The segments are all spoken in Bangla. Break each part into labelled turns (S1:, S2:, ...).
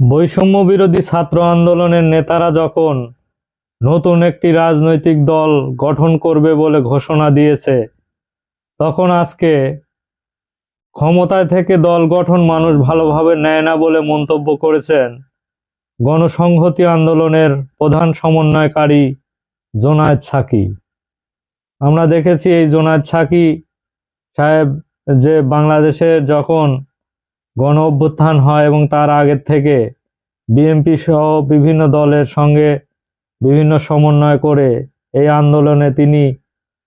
S1: বৈষম্য বিরোধী ছাত্র আন্দোলনের নেতারা যখন নতুন একটি রাজনৈতিক দল গঠন করবে বলে ঘোষণা দিয়েছে, তখন আজকে ক্ষমতায় থেকে দল গঠন মানুষ ভালোভাবে নেয় না বলে মন্তব্য করেছেন গণসংহতি আন্দোলনের প্রধান সমন্বয়কারী জোনায়েদ সাকি। আমরা দেখেছি এই জোনায়েদ সাকি সাহেব যে বাংলাদেশে যখন গণ অভ্যুত্থান হয় এবং তার আগের থেকে বিএনপি সহ বিভিন্ন দলের সঙ্গে বিভিন্ন সমন্বয় করে এই আন্দোলনে তিনি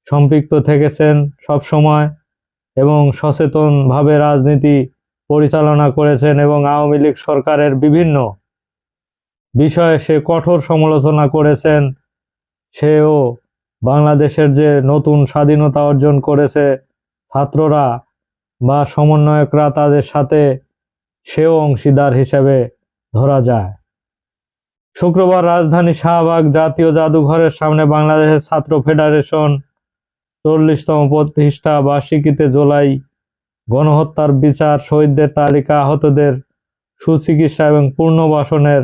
S1: সম্পৃক্ত থেকেছেন সব সময় এবং সচেতনভাবে রাজনীতি পরিচালনা করেছেন এবং আওয়ামী লীগ সরকারের বিভিন্ন বিষয়ে সে কঠোর সমালোচনা করেছেন। সেও বাংলাদেশের যে নতুন স্বাধীনতা অর্জন করেছে ছাত্ররা বা সমন্বয়করা তাদের সাথে সেও অংশীদার হিসেবে ধরা যায়। শুক্রবার রাজধানী শাহবাগ জাতীয় জাদুঘরের সামনে বাংলাদেশের ছাত্র ফেডারেশন চল্লিশতম প্রতিষ্ঠা বার্ষিকীতে জোলাই গণহত্যার বিচার, শহীদদের তালিকা, আহতদের সুচিকিৎসা এবং পুনর্বাসনের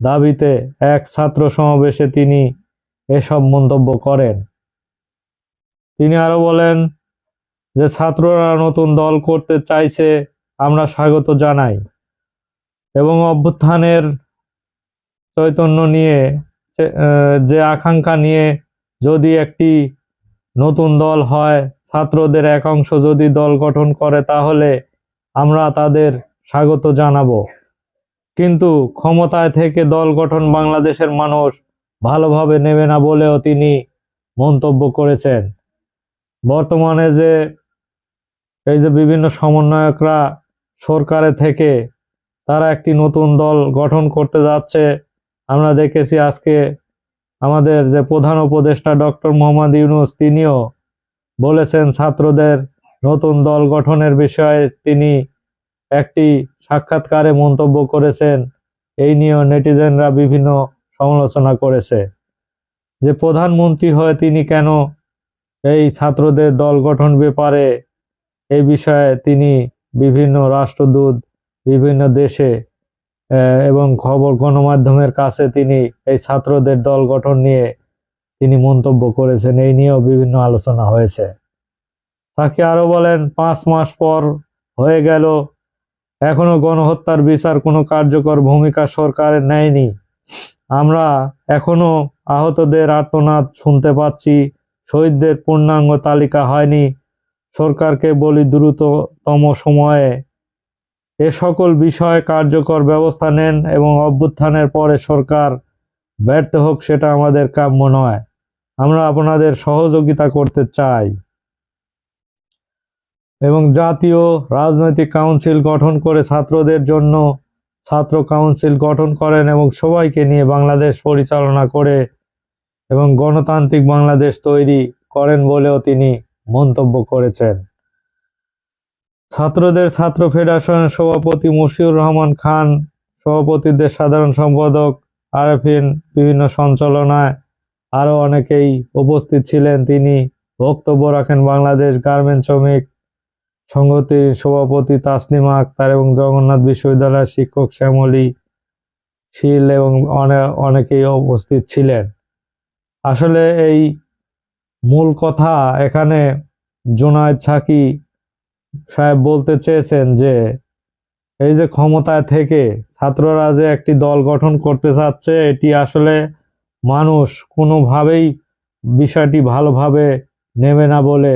S1: দাবিতে এক ছাত্র সমাবেশে তিনি এসব মন্তব্য করেন। তিনি আরও বলেন যে ছাত্ররা নতুন দল করতে চাইছে, আমরা স্বাগত জানাই। এবং অভ্যুত্থানের চৈতন্য নিয়ে যে- আকাঙ্ক্ষা নিয়ে যদি একটি নতুন দল হয়, ছাত্রদের এক অংশ যদি দল গঠন করে, তাহলে আমরা তাদের স্বাগত জানাব। কিন্তু ক্ষমতায় থেকে দল গঠন বাংলাদেশের মানুষ ভালোভাবে নেবে না বলেও তিনি মন্তব্য করেছেন। বর্তমানে যে এই যে বিভিন্ন সমন্বয়করা সরকারে থেকে তারা একটি নতুন দল গঠন করতে যাচ্ছে, আমরা দেখেছি আজকে আমাদের যে প্রধান উপদেষ্টা ডক্টর মোহাম্মদ ইউনুস, তিনিও বলেছেন ছাত্রদের নতুন দল গঠনের বিষয়ে তিনি একটি সাক্ষাৎকারে মন্তব্য করেছেন। এই নিয়েও নেটিজেনরা বিভিন্ন সমালোচনা করেছে। যে প্রধানমন্ত্রী হয়ে তিনি কেন এই ছাত্রদের দল গঠন ব্যাপারে এই বিষয়ে তিনি বিভিন্ন রাষ্ট্রদূত, বিভিন্ন দেশে এবং খবর গণমাধ্যমের কাছে তিনি এই ছাত্রদের দল গঠন নিয়ে তিনি মন্তব্য করেছেন। এই নিয়েও বিভিন্ন আলোচনা হয়েছে। তাকে আরও বলেন, পাঁচ মাস পর হয়ে গেল, এখনও গণহত্যার বিচার কোনো কার্যকর ভূমিকা সরকারের নেয়নি। আমরা এখনও আহতদের আর্তনাদ শুনতে পাচ্ছি, শহীদদের পূর্ণাঙ্গ তালিকা হয়নি সরকারকে বলি দ্রুততম সময়ে এ সকল বিষয়ে কার্যকর ব্যবস্থা নেন এবং অভ্যুত্থানের পরে সরকার ব্যর্থ হোক সেটা আমাদের কাম্য নয়। আমরা আপনাদের সহযোগিতা করতে চাই। এবং জাতীয় রাজনৈতিক কাউন্সিল গঠন করে ছাত্রদের জন্য ছাত্র কাউন্সিল গঠন করেন এবং সবাইকে নিয়ে বাংলাদেশ পরিচালনা করে এবং গণতান্ত্রিক বাংলাদেশ তৈরি করেন বলেও তিনি মন্তব্য করেছেন। ছাত্রদের ছাত্র ফেডারেশনের সভাপতি মশিউর রহমান খান, সভাপতিদের সাধারণ সম্পাদক আরফিন, বিভিন্ন সঞ্চালনায় আরও অনেকেই উপস্থিত ছিলেন। তিনি বক্তব্য রাখেন বাংলাদেশ গার্মেন্ট শ্রমিক সংহতির সভাপতি তাসলিমা আক্তার এবং জগন্নাথ বিশ্ববিদ্যালয়ের শিক্ষক শ্যামলী শীল এবং অনেকেই উপস্থিত ছিলেন। আসলে এই মূল কথা এখানে জোনায়েদ সাকি সাহেব বলতে চেয়েছেন যে, এই যে ক্ষমতায় থেকে ছাত্ররা যে একটি দল গঠন করতে চাচ্ছে, এটি আসলে মানুষ কোনোভাবেই বিষয়টি ভালোভাবে নেবে না বলে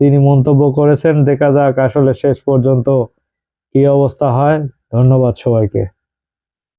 S1: তিনি মন্তব্য করেছেন। দেখা যাক আসলে শেষ পর্যন্ত কি অবস্থা হয়। ধন্যবাদ সবাইকে।